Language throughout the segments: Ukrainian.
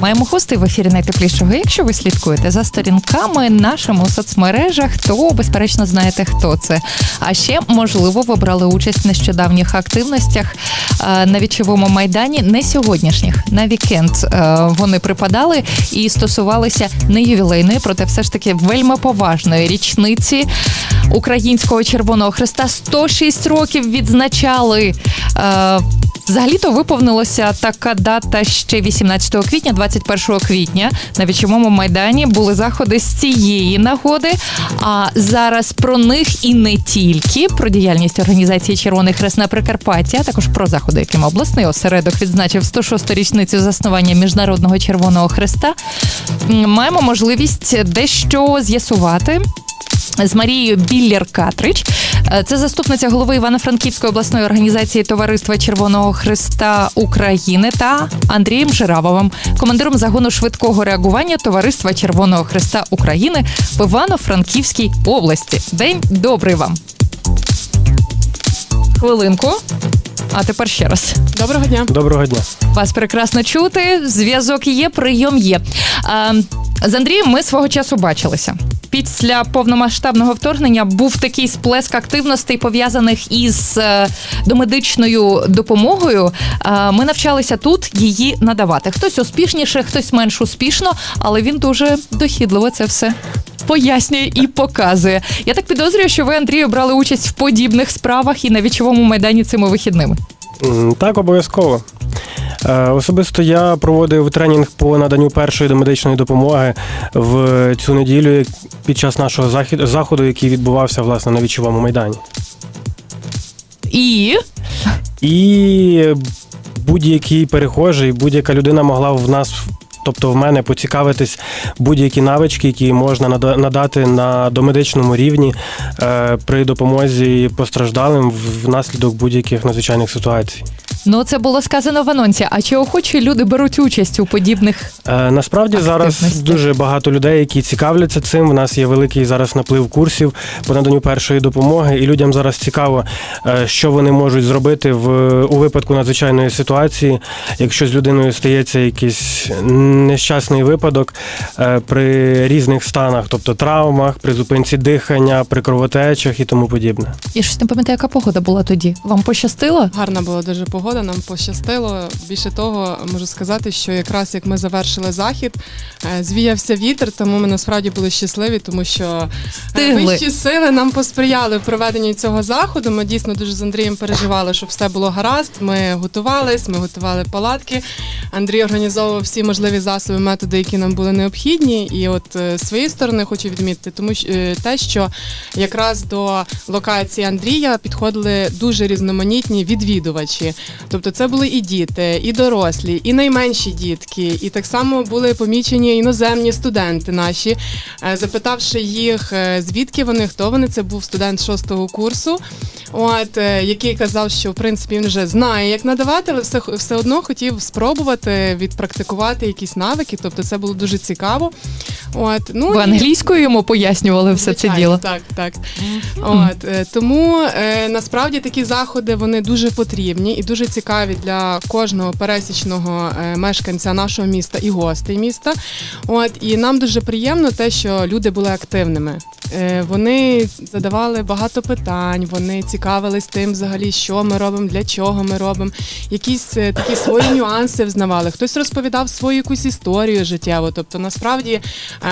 Маємо гостей в ефірі найтеплішого. Якщо ви слідкуєте за сторінками нашими у соцмережах, то безперечно знаєте, хто це. А ще, можливо, ви брали участь в нещодавніх активностях е, на вічовому майдані, не сьогоднішніх, на вікенд е, вони припадали і стосувалися не ювілейної, проте все ж таки вельми поважної річниці українського Червоного Христа. 106 років відзначали. Е, Взагалі-то виповнилася така дата ще 18 квітня, 21 квітня. На вічовому майдані були заходи з цієї нагоди. А зараз про них і не тільки про діяльність організації Червоний Хрест на Прикарпатті, а також про заходи, яким обласний осередок відзначив 106 річницю заснування Міжнародного Червоного Хреста. Маємо можливість дещо з'ясувати з Марією Біллер Катрич. Е, Це заступниця голови Івано-Франківської обласної організації Товариства Червоного Христа України та Андрієм Жиравовим, командиром загону швидкого реагування Товариства Червоного Христа України в Івано-Франківській області. День добрий вам. Хвилинку. А тепер ще раз. Доброго дня. Доброго дня. Вас прекрасно чути. Зв'язок є, прийом є. А, з Андрієм ми свого часу бачилися. Після повномасштабного вторгнення був такий сплеск активностей, пов'язаних із е, домедичною допомогою. Е, Ми навчалися тут її надавати. Хтось успішніше, хтось менш успішно, але він дуже дохідливо це все. Пояснює і показує. Я так підозрюю, що ви, Андрію, брали участь в подібних справах і на вічовому майдані цими вихідними. Так, обов'язково. Е, Особисто я проводив тренінг по наданню першої домедичної допомоги в цю неділю під час нашого заходу, який відбувався власне на вічовому майдані. І І будь-який перехожий, будь-яка людина могла в нас. Тобто в мене поцікавитись будь-які навички, які можна нада- надати на домедичному рівні е, при допомозі постраждалим внаслідок будь-яких надзвичайних ситуацій. Ну, це було сказано в анонсі. А чи охочі люди беруть участь у подібних? Е, Насправді зараз дуже багато людей, які цікавляться цим. У нас є великий зараз наплив курсів по наданню першої допомоги, і людям зараз цікаво, е, що вони можуть зробити в у випадку надзвичайної ситуації, якщо з людиною стається якийсь нещасний випадок е, при різних станах, тобто травмах, при зупинці дихання, при кровотечах і тому подібне. Я щось не пам'ятаю, яка погода була тоді. Вам пощастило? Гарна була дуже погода, нам пощастило. Більше того, можу сказати, що якраз як ми завершили захід, е, звіявся вітер, тому ми насправді були щасливі, тому що е, Встигли. вищі сили нам посприяли в проведенні цього заходу. Ми дійсно дуже з Андрієм переживали, щоб все було гаразд. Ми готувались, ми готували палатки. Андрій організовував всі можливі засоби, методи, які нам були необхідні. І от е, з своєї сторони хочу відмітити, тому що те, що якраз до локації Андрія підходили дуже різноманітні відвідувачі. Тобто, це були і діти, і дорослі, і найменші дітки, і так само були помічені іноземні студенти наші. Е, Запитавши їх, е, звідки вони, хто вони, це був студент шостого курсу. От е, який казав, що в принципі він вже знає, як надавати, але все, все одно хотів спробувати відпрактикувати якісь навики. Тобто це було дуже цікаво. От ну Ви англійською йому пояснювали все це діло. Так, так. От е, тому е, насправді такі заходи вони дуже потрібні і дуже цікаві для кожного пересічного е, мешканця нашого міста і гостей міста. От і нам дуже приємно те, що люди були активними. Е, Вони задавали багато питань, вони цікавились тим, взагалі, що ми робимо, для чого ми робимо. Якісь е, такі свої нюанси взнавали. Хтось розповідав свою якусь історію життєву. Тобто, насправді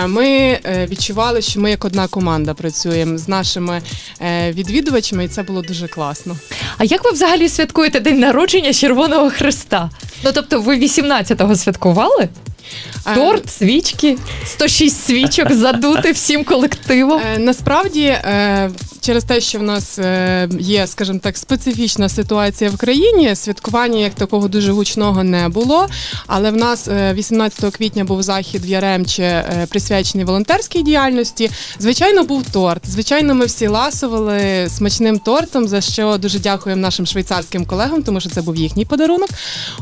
ми е, відчували, що ми як одна команда працюємо з нашими е, відвідувачами, і це було дуже класно. А як ви взагалі святкуєте день народження Червоного Христа? Ну тобто, ви 18-го святкували? Е, Торт, свічки, 106 свічок задути всім колективом. Е, Насправді, е, через те, що в нас е, є, скажімо так, специфічна ситуація в країні, святкування як такого дуже гучного не було. Але в нас е, 18 квітня був захід в Яремче е, присвячений волонтерській діяльності. Звичайно, був торт. Звичайно, ми всі ласували смачним тортом, за що дуже дякуємо нашим швейцарським колегам, тому що це був їхній подарунок.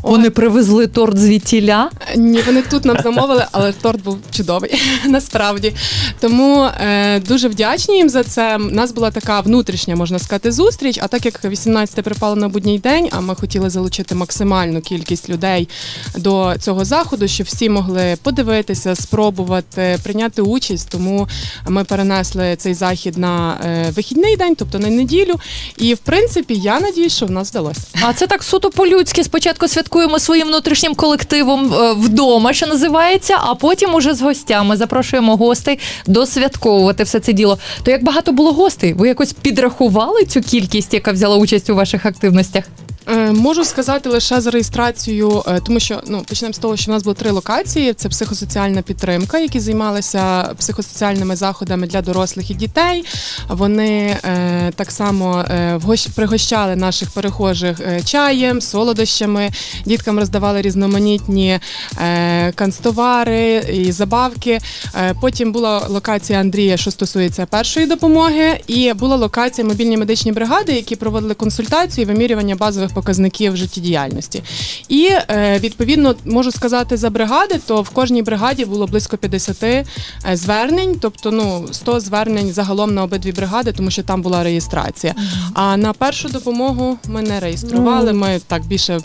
Вони привезли торт звідтіля. Ні, вони тут тут нам замовили, але торт був чудовий насправді. Тому е, дуже вдячні їм за це. У нас була така внутрішня, можна сказати, зустріч. А так як 18 припало на будній день, а ми хотіли залучити максимальну кількість людей до цього заходу, щоб всі могли подивитися, спробувати, прийняти участь. Тому ми перенесли цей захід на е, вихідний день, тобто на неділю. І в принципі, я надію, що в нас вдалося. А це так суто по-людськи. Спочатку святкуємо своїм внутрішнім колективом е, вдома, що називається, а потім уже з гостями запрошуємо гостей досвятковувати все це діло. То як багато було гостей? Ви якось підрахували цю кількість, яка взяла участь у ваших активностях? Е, Можу сказати лише за реєстрацію, е, тому що ну почнемо з того, що в нас було три локації: це психосоціальна підтримка, які займалися психосоціальними заходами для дорослих і дітей. Вони е, так само е, пригощали наших перехожих е, чаєм, солодощами. Діткам роздавали різноманітні е, канцтовари і забавки. Е, потім була локація Андрія, що стосується першої допомоги, і була локація мобільні медичні бригади, які проводили консультації, і вимірювання базових показників життєдіяльності. І е, відповідно можу сказати за бригади, то в кожній бригаді було близько 50 е, звернень, тобто ну 100 звернень загалом на обидві бригади, тому що там була реєстрація. А на першу допомогу ми не реєстрували. Ми так більше,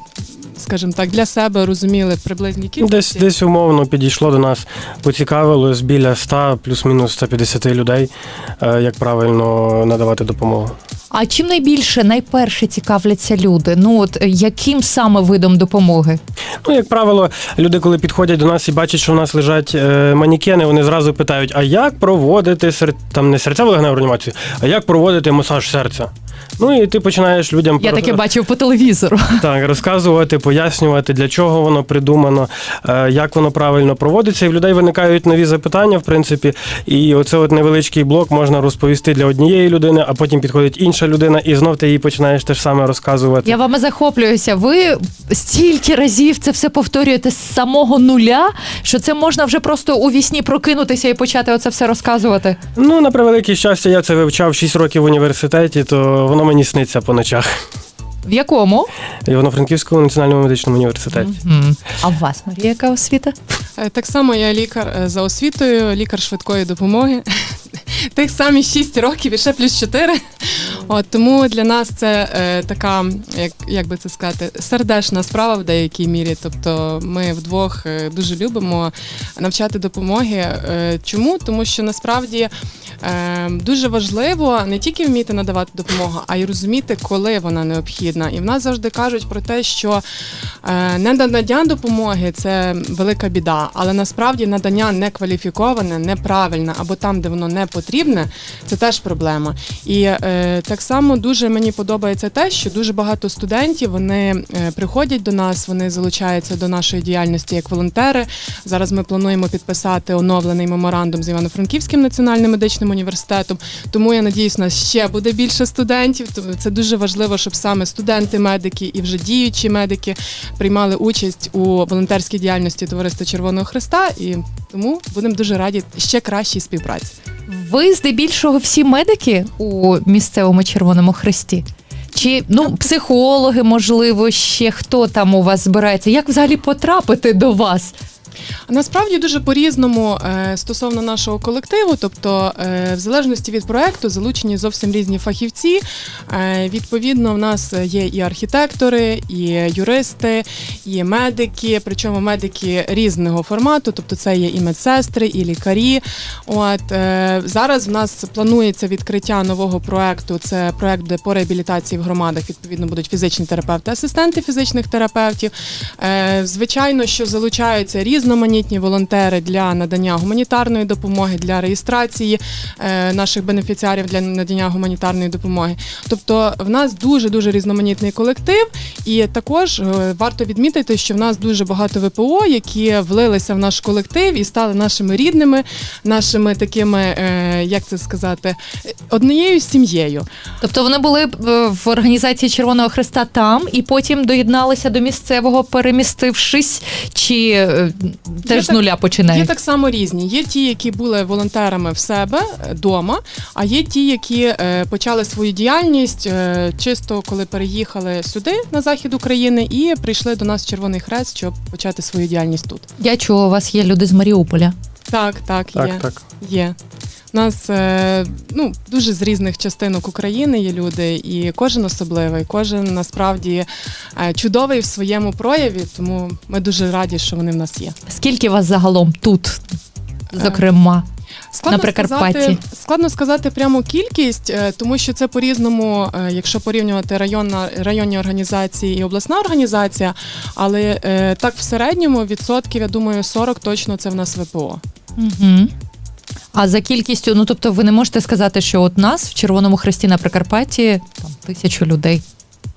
скажімо так, для себе розуміли приблизні Десь кількості. десь умовно підійшло до нас, поцікавилось біля 100, плюс-мінус 150 людей, е, як правильно надавати допомогу. А чим найбільше найперше цікавляться люди? Ну от яким саме видом допомоги? Ну, як правило, люди, коли підходять до нас і бачать, що у нас лежать е, манікени, вони зразу питають: а як проводити сер... там не серцеву легеневу реанімацію, а як проводити масаж серця? Ну і ти починаєш людям Я таке бачив по телевізору. Так, розказувати, пояснювати, для чого воно придумано, е, як воно правильно проводиться. І в людей виникають нові запитання, в принципі. І оце от невеличкий блок можна розповісти для однієї людини, а потім підходить інша людина, і знов ти їй починаєш те ж саме розказувати. Я вами захоплююся. Ви стільки разів це все повторюєте з самого нуля, що це можна вже просто у вісні прокинутися і почати оце все розказувати. Ну, на превелике щастя, я це вивчав 6 років в університеті, то воно мені сниться по ночах. В якому? В Івано-Франківському національному медичному університеті. Мгм. А у вас, Марія, яка освіта? Е, Так само я лікар е, за освітою, лікар швидкої допомоги. Тих самі 6 років і ще плюс 4. От тому для нас це е, така, як, як би це сказати, сердечна справа в деякій мірі. Тобто ми вдвох е, дуже любимо навчати допомоги. Е, чому? Тому що насправді е, дуже важливо не тільки вміти надавати допомогу, а й розуміти, коли вона необхідна. І в нас завжди кажуть про те, що е, ненадання допомоги це велика біда, але насправді надання некваліфіковане, неправильне або там, де воно не потрібне, це теж проблема. І е, так само дуже мені подобається те, що дуже багато студентів вони е, приходять до нас, вони залучаються до нашої діяльності як волонтери. Зараз ми плануємо підписати оновлений меморандум з Івано-Франківським національним медичним університетом. Тому я надіюсь, у нас ще буде більше студентів. Це дуже важливо, щоб саме студенти-медики і вже діючі медики приймали участь у волонтерській діяльності Товариства Червоного Христа. І тому будемо дуже раді ще кращій співпраці. Ви здебільшого всі медики у місцевому Червоному Хресті? Чи ну психологи, можливо, ще хто там у вас збирається? Як взагалі потрапити до вас? Насправді дуже по-різному е, стосовно нашого колективу, тобто, е, в залежності від проекту, залучені зовсім різні фахівці. Е, відповідно, в нас є і архітектори, і юристи, і медики, причому медики різного формату, тобто це є і медсестри, і лікарі. От зараз в нас планується відкриття нового проекту. Це проект, де по реабілітації в громадах відповідно будуть фізичні терапевти, асистенти фізичних терапевтів. Звичайно, що залучаються різноманітні волонтери для надання гуманітарної допомоги, для реєстрації е, наших бенефіціарів для надання гуманітарної допомоги. Тобто, в нас дуже дуже різноманітний колектив, і також е, варто відмітити, що в нас дуже багато ВПО, які влилися в наш колектив і стали нашими рідними, нашими такими, е, як це сказати, однією сім'єю. Тобто вони були е, в організації Червоного Христа там і потім доєдналися до місцевого, перемістившись, чи теж з нуля Є так само різні. Є ті, які були волонтерами в себе вдома, а є ті, які почали свою діяльність чисто коли переїхали сюди на захід України і прийшли до нас в Червоний Хрест, щоб почати свою діяльність тут. Я чула, у вас є люди з Маріуполя. Так, так, Так, є. так. Є. У нас е, ну, дуже з різних частинок України є люди, і кожен особливий, кожен насправді е, чудовий в своєму прояві, тому ми дуже раді, що вони в нас є. Скільки вас загалом тут, зокрема? Складно На Прикарпатті. Сказати, складно сказати прямо кількість, е, тому що це по-різному, е, якщо порівнювати районна, районні організації і обласна організація, але е, так в середньому відсотків, я думаю, 40 точно це в нас ВПО. Угу. А за кількістю, ну тобто, ви не можете сказати, що от нас в Червоному Хресті на Прикарпатті там тисячу людей.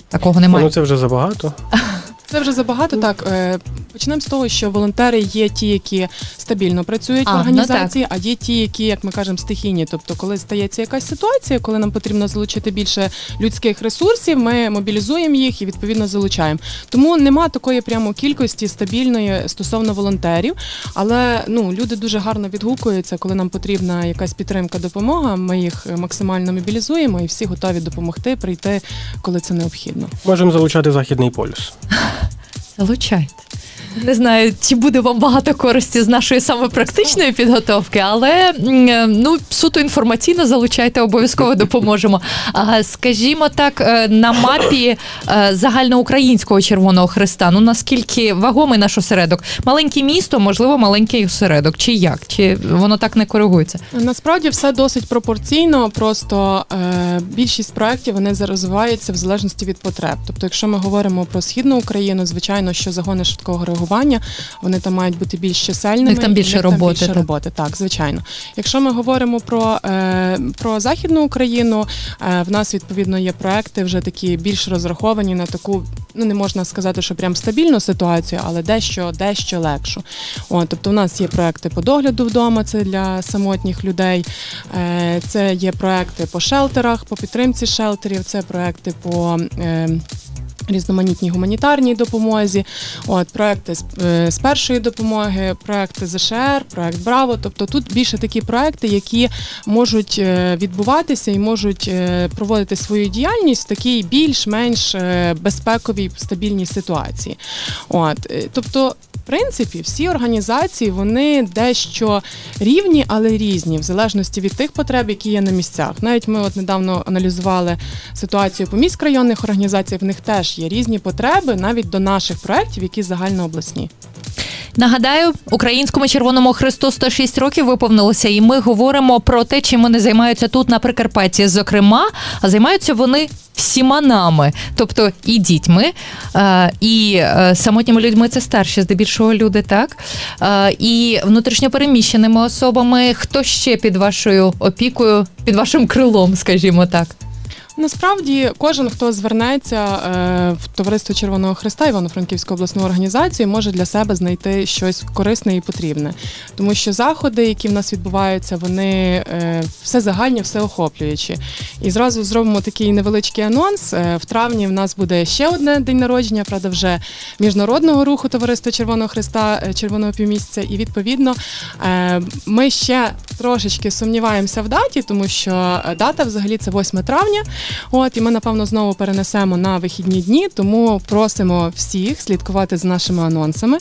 Такого немає. Ну це вже забагато. Це вже забагато. Так е, почнемо з того, що волонтери є ті, які стабільно працюють А, в ну організації, а є ті, які, як ми кажемо, стихійні. Тобто, коли стається якась ситуація, коли нам потрібно залучити більше людських ресурсів, ми мобілізуємо їх і відповідно залучаємо. Тому нема такої прямо кількості стабільної стосовно волонтерів. Але ну люди дуже гарно відгукуються, коли нам потрібна якась підтримка, допомога. Ми їх максимально мобілізуємо і всі готові допомогти прийти, коли це необхідно. Можемо залучати західний полюс. Залучайте. Не знаю, чи буде вам багато користі з нашої саме практичної підготовки, але е, ну суто інформаційно залучайте, обов'язково допоможемо. А, скажімо так, е, на мапі е, загальноукраїнського Червоного Христа, ну наскільки вагомий наш осередок? Маленьке місто, можливо, маленький осередок, чи як? Чи воно так не коригується? Насправді все досить пропорційно. Просто е, більшість проєктів вони розвиваються в залежності від потреб. Тобто, якщо ми говоримо про східну Україну, звичайно, що загони швидкого реагування вони там мають бути більш чисельними. Них там і більше в них роботи, більше так. роботи, так звичайно. Якщо ми говоримо про, е, про західну Україну, е, в нас відповідно є проекти вже такі більш розраховані на таку. Ну, не можна сказати, що прям стабільну ситуацію, але дещо, дещо легшу. О, тобто, у нас є проекти по догляду вдома, це для самотніх людей. Е, Це є проекти по шелтерах, по підтримці шелтерів, це проекти по. е, Різноманітній гуманітарній допомозі, от проекти з, е, першої допомоги, проекти ЗШР, проект Браво. Тобто тут більше такі проекти, які можуть е, відбуватися і можуть е, проводити свою діяльність в такій більш-менш е, безпековій стабільній ситуації. От е, тобто. В принципі, всі організації вони дещо рівні, але різні, в залежності від тих потреб, які є на місцях. Навіть ми от недавно аналізували ситуацію по міськрайонних організаціях. В них теж є різні потреби, навіть до наших проєктів, які загальнообласні. Нагадаю, українському Червоному Христу 106 років виповнилося, і ми говоримо про те, чим вони займаються тут на Прикарпатті. Зокрема, а займаються вони всіма нами, тобто і дітьми, е, і е, самотніми людьми це старші, здебільшого люди, так е, і внутрішньопереміщеними особами. Хто ще під вашою опікою, під вашим крилом, скажімо так. Насправді, кожен, хто звернеться е, в товариство Червоного Христа Івано-Франківську обласну організацію, може для себе знайти щось корисне і потрібне, тому що заходи, які в нас відбуваються, вони е, все загальні, все охоплюючі. І зразу зробимо такий невеличкий анонс. Е, В травні в нас буде ще одне день народження, правда, вже міжнародного руху товариства Червоного Христа Червоного півмісяця. І відповідно ми ще трошечки сумніваємося в даті, тому що дата взагалі це 8 травня. От і ми напевно знову перенесемо на вихідні дні, тому просимо всіх слідкувати за нашими анонсами.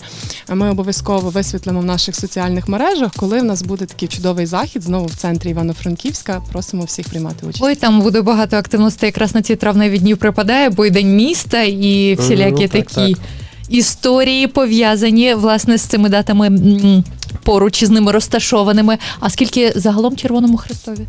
Ми обов'язково висвітлимо в наших соціальних мережах, коли в нас буде такий чудовий захід знову в центрі Івано-Франківська. Просимо всіх приймати участь. Ой, там буде багато активностей. Якраз на ці травневі дні припадає, бо й день міста і всілякі Ну, так, такі так. історії пов'язані власне з цими датами поруч із ними розташованими. А скільки загалом Червоному Христові?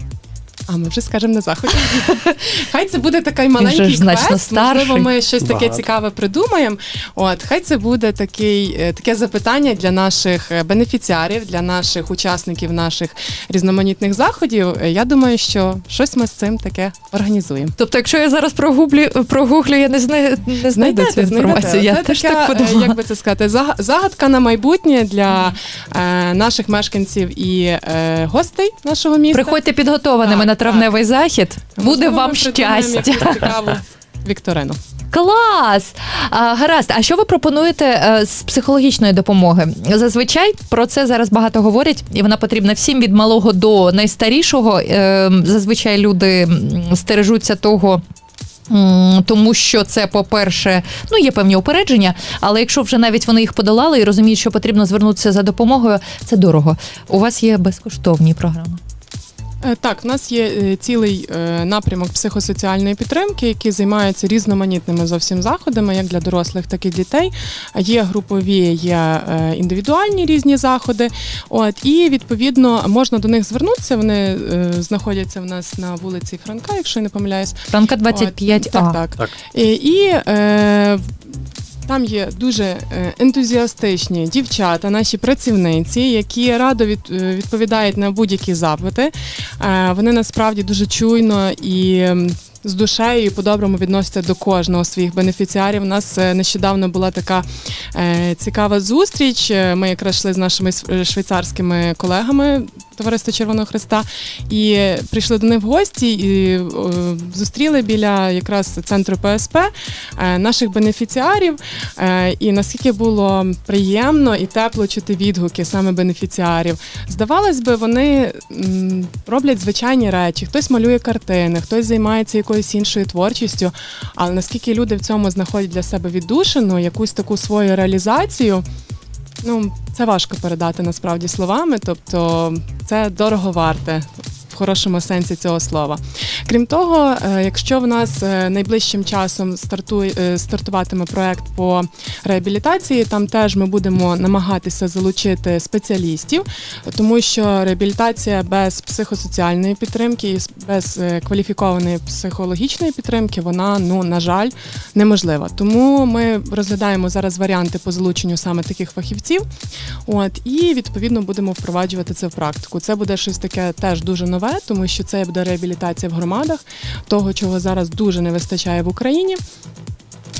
А ми вже скажемо на заході. Хай це буде такий маленький ж значно старший. Можливо, ми щось таке Багато. цікаве придумаємо. От хай це буде такий е, таке запитання для наших е, бенефіціарів, для наших учасників наших різноманітних заходів. Е, Я думаю, що щось ми з цим таке організуємо. Тобто, якщо я зараз прогублю, прогуглю, я не знаю, не знайду цю інформацію. Я Це теж така, так подумала. як би це сказати, загадка на майбутнє для е, наших мешканців і е, гостей нашого міста. Приходьте підготованими Так, на травневий захід. Буде Можливо, вам ми придумаємо щастя. якусь цікаву Вікторину. Клас! А, гаразд. А що ви пропонуєте е, з психологічної допомоги? Зазвичай про це зараз багато говорять, і вона потрібна всім від малого до найстарішого. Е, зазвичай люди м, стережуться того. м, Тому що це, по-перше, ну є певні упередження, але якщо вже навіть вони їх подолали і розуміють, що потрібно звернутися за допомогою, це дорого. У вас є безкоштовні програми. Е, Так, в нас є е, цілий е, напрямок психосоціальної підтримки, який займається різноманітними зовсім заходами, як для дорослих, так і дітей. Є групові, є індивідуальні різні заходи. От і відповідно можна до них звернутися. Вони знаходяться в нас на вулиці Франка, якщо я не помиляюсь. Франка 25 От, так, так. Так. І, і там є дуже е, ентузіастичні дівчата, наші працівниці, які радо е, відповідають на будь-які запити. Е, Вони насправді дуже чуйно і. З душею і по-доброму відносяться до кожного своїх бенефіціарів. У нас е, нещодавно була така е, цікава зустріч. Е, Ми якраз йшли з нашими швейцарськими колегами Товариства Червоного Христа і прийшли до них в гості і зустріли біля якраз центру ПСП наших бенефіціарів. І наскільки було приємно і тепло чути відгуки саме бенефіціарів. Здавалось би, вони роблять звичайні речі. Хтось малює картини, хтось займається якоюсь іншою творчістю. Але наскільки люди в цьому знаходять для себе віддушину, якусь таку свою реалізацію. Ну, це важко передати насправді словами, тобто це дорого варте хорошому сенсі цього слова. Крім того, е, якщо в нас е, найближчим часом стартує е, стартуватиме проект по реабілітації, там теж ми будемо намагатися залучити спеціалістів, тому що реабілітація без психосоціальної підтримки і без кваліфікованої психологічної підтримки, вона ну на жаль неможлива. Тому ми розглядаємо зараз варіанти по залученню саме таких фахівців. От і відповідно будемо впроваджувати це в практику. Це буде щось таке теж дуже нове, тому що це буде реабілітація в громадах, того, чого зараз дуже не вистачає в Україні.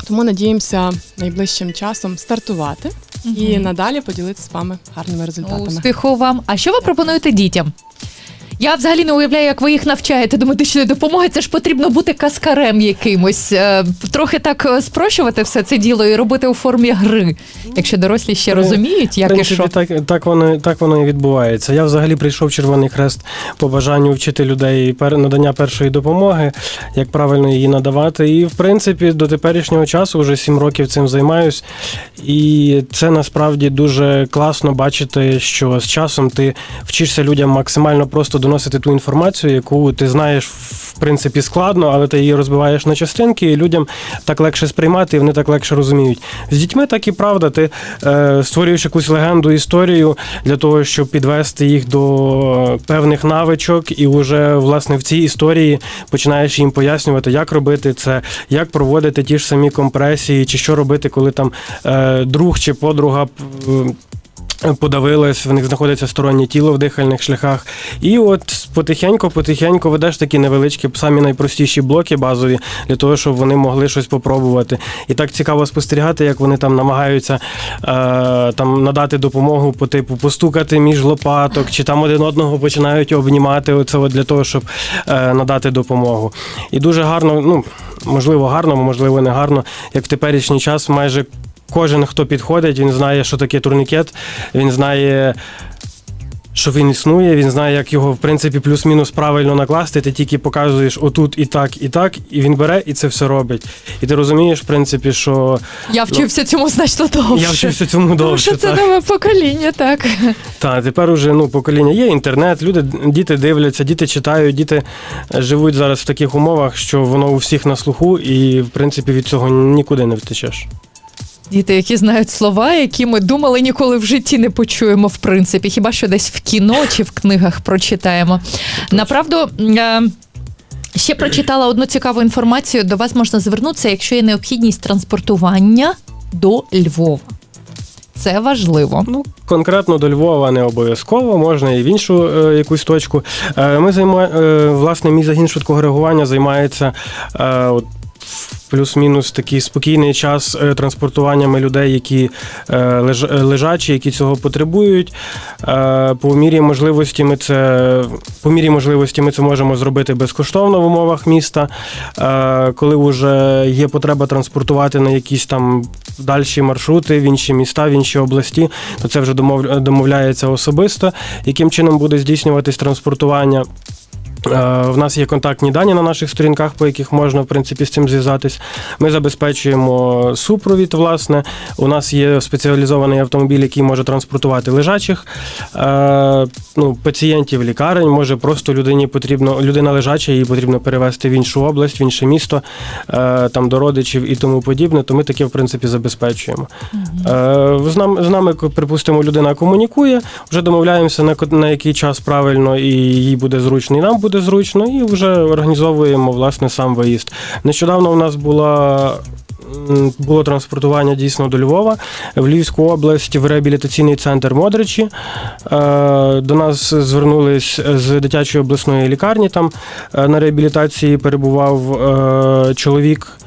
Тому надіємося найближчим часом стартувати і надалі поділитися з вами гарними результатами. Успіху вам. А що ви пропонуєте дітям? Я взагалі не уявляю, як ви їх навчаєте до медичної допомоги. Це ж потрібно бути каскарем якимось. Е, Трохи так е, спрощувати все це діло і робити у формі гри, якщо дорослі ще Ну, розуміють, як і що. так, так, воно, так воно і відбувається. Я взагалі прийшов в Червоний Хрест по бажанню вчити людей надання першої допомоги, як правильно її надавати. І, в принципі, до теперішнього часу вже сім років цим займаюсь. І це насправді дуже класно бачити, що з часом ти вчишся людям максимально просто доносити ту інформацію, яку ти знаєш в принципі складно, але ти її розбиваєш на частинки, і людям так легше сприймати, і вони так легше розуміють. З дітьми так і правда. Ти е, створюєш якусь легенду, історію для того, щоб підвести їх до певних навичок, і вже власне в цій історії починаєш їм пояснювати, як робити це, як проводити ті ж самі компресії, чи що робити, коли там е, друг чи подруга. п- Подавилась, в них знаходиться стороннє тіло в дихальних шляхах. І от потихеньку-потихеньку ведеш такі невеличкі, самі найпростіші блоки базові для того, щоб вони могли щось попробувати. І так цікаво спостерігати, як вони там намагаються е, там надати допомогу по типу постукати між лопаток, чи там один одного починають обнімати оце от для того, щоб е, надати допомогу. І дуже гарно, ну можливо, гарно, можливо, не гарно, як в теперішній час майже. Кожен, хто підходить, він знає, що таке турнікет, він знає, що він існує, він знає, як його, в принципі, плюс-мінус правильно накласти. Ти тільки показуєш отут і так, і так, і він бере і це все робить. І ти розумієш, в принципі, що Я вчився цьому значно довше. я вчився цьому Тому довше. що це так. нове покоління, так. Та тепер уже ну покоління є інтернет, люди, діти дивляться, діти читають, діти живуть зараз в таких умовах, що воно у всіх на слуху, і в принципі від цього нікуди не втечеш. Діти, які знають слова, які ми думали ніколи в житті не почуємо, в принципі, хіба що десь в кіно чи в книгах прочитаємо. Направду. е, Ще прочитала одну цікаву інформацію. До вас можна звернутися, якщо є необхідність транспортування до Львова. Це важливо. Ну, конкретно до Львова не обов'язково, можна і в іншу е, якусь точку. Е, ми займа, е, власне, мій загін швидкого реагування займається. Е, от, плюс-мінус такий спокійний час е, транспортуваннями людей, які е, е, лежачі, які цього потребують. По мірі можливості ми це по мірі можливості ми це можемо зробити безкоштовно в умовах міста. Коли вже є потреба транспортувати на якісь там дальші маршрути в інші міста, в інші області, то це вже домов- домовляється особисто, яким чином буде здійснюватись транспортування. Е, В нас є контактні дані на наших сторінках, по яких можна в принципі з цим зв'язатись. Ми забезпечуємо супровід. Власне, у нас є спеціалізований автомобіль, який може транспортувати лежачих е, ну, пацієнтів лікарень. Може просто людині потрібно людина лежача, її потрібно перевезти в іншу область, в інше місто, е, там до родичів і тому подібне. То ми таке в принципі забезпечуємо. З нами, з нами, припустимо, людина комунікує, вже домовляємося на, на який час правильно і їй буде зручно, і нам буде зручно, і вже організовуємо власне сам виїзд. Нещодавно у нас була. Було транспортування дійсно до Львова в Львівську область в реабілітаційний центр Модричі. Е, До нас звернулись з дитячої обласної лікарні. Там е, на реабілітації перебував е, чоловік,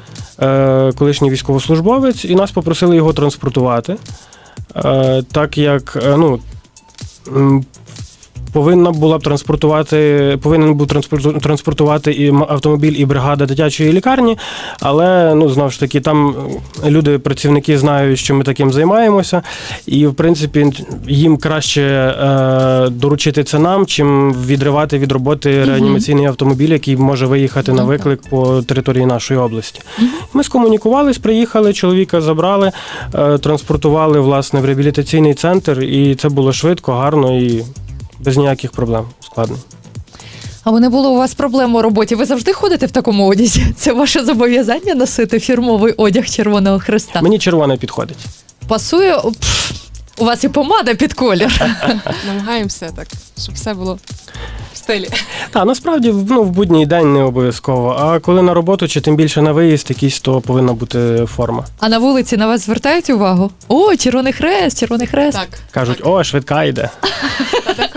колишній військовослужбовець, і нас попросили його транспортувати. Так як ну, повинна була б транспортувати, повинен був транспорту- транспортувати і автомобіль, і бригада дитячої лікарні. Але ну знову ж таки, там люди, працівники знають, що ми таким займаємося, і в принципі їм краще е, доручити це нам, чим відривати від роботи реанімаційний автомобіль, який може виїхати на Ну, виклик по території нашої області. Ми скомунікувались, приїхали, чоловіка забрали, е, транспортували власне в реабілітаційний центр, і це було швидко, гарно і без ніяких проблем. Складно. А не було у вас проблем у роботі? Ви завжди ходите в такому одязі? Це ваше зобов'язання носити фірмовий одяг Червоного Христа. Мені червоне підходить. Пасує. Пф, У вас і помада під колір. Намагаємося так, щоб все було в стилі. Та насправді ну, в будній день не обов'язково. А коли на роботу, чи тим більше на виїзд, якийсь, то повинна бути форма. А на вулиці на вас звертають увагу? О, червоний хрест, червоний хрест. Так. Кажуть, о, швидка йде.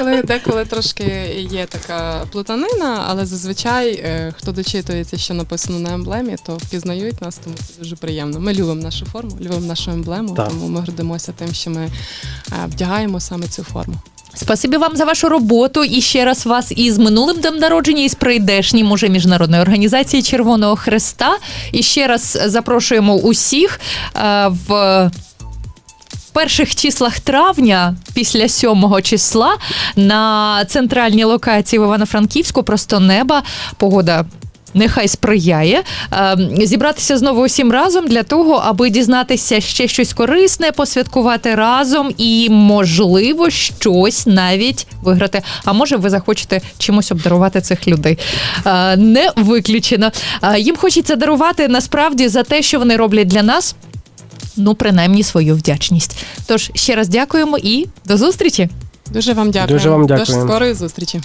Деколи, деколи трошки є така плутанина, але зазвичай, е, хто дочитується, що написано на емблемі, то впізнають нас, тому це дуже приємно. Ми любимо нашу форму, любимо нашу емблему, Так. тому ми гордимося тим, що ми е, вдягаємо саме цю форму. Спасибі вам за вашу роботу і ще раз вас із минулим днем народження, і з прийдешнім уже міжнародної організації Червоного Хреста. І ще раз запрошуємо усіх е, в. Перших числах травня, після 7 числа, на центральній локації в Івано-Франківську просто неба погода. Нехай сприяє е, зібратися знову усім разом для того, аби дізнатися ще щось корисне, посвяткувати разом і, можливо, щось навіть виграти. А може, ви захочете чимось обдарувати цих людей. Е, не виключено. Е, їм хочеться дарувати насправді за те, що вони роблять для нас. Ну, принаймні, свою вдячність. Тож ще раз дякуємо і до зустрічі! Дуже вам дякую. Дуже вам дякую. До скорої зустрічі.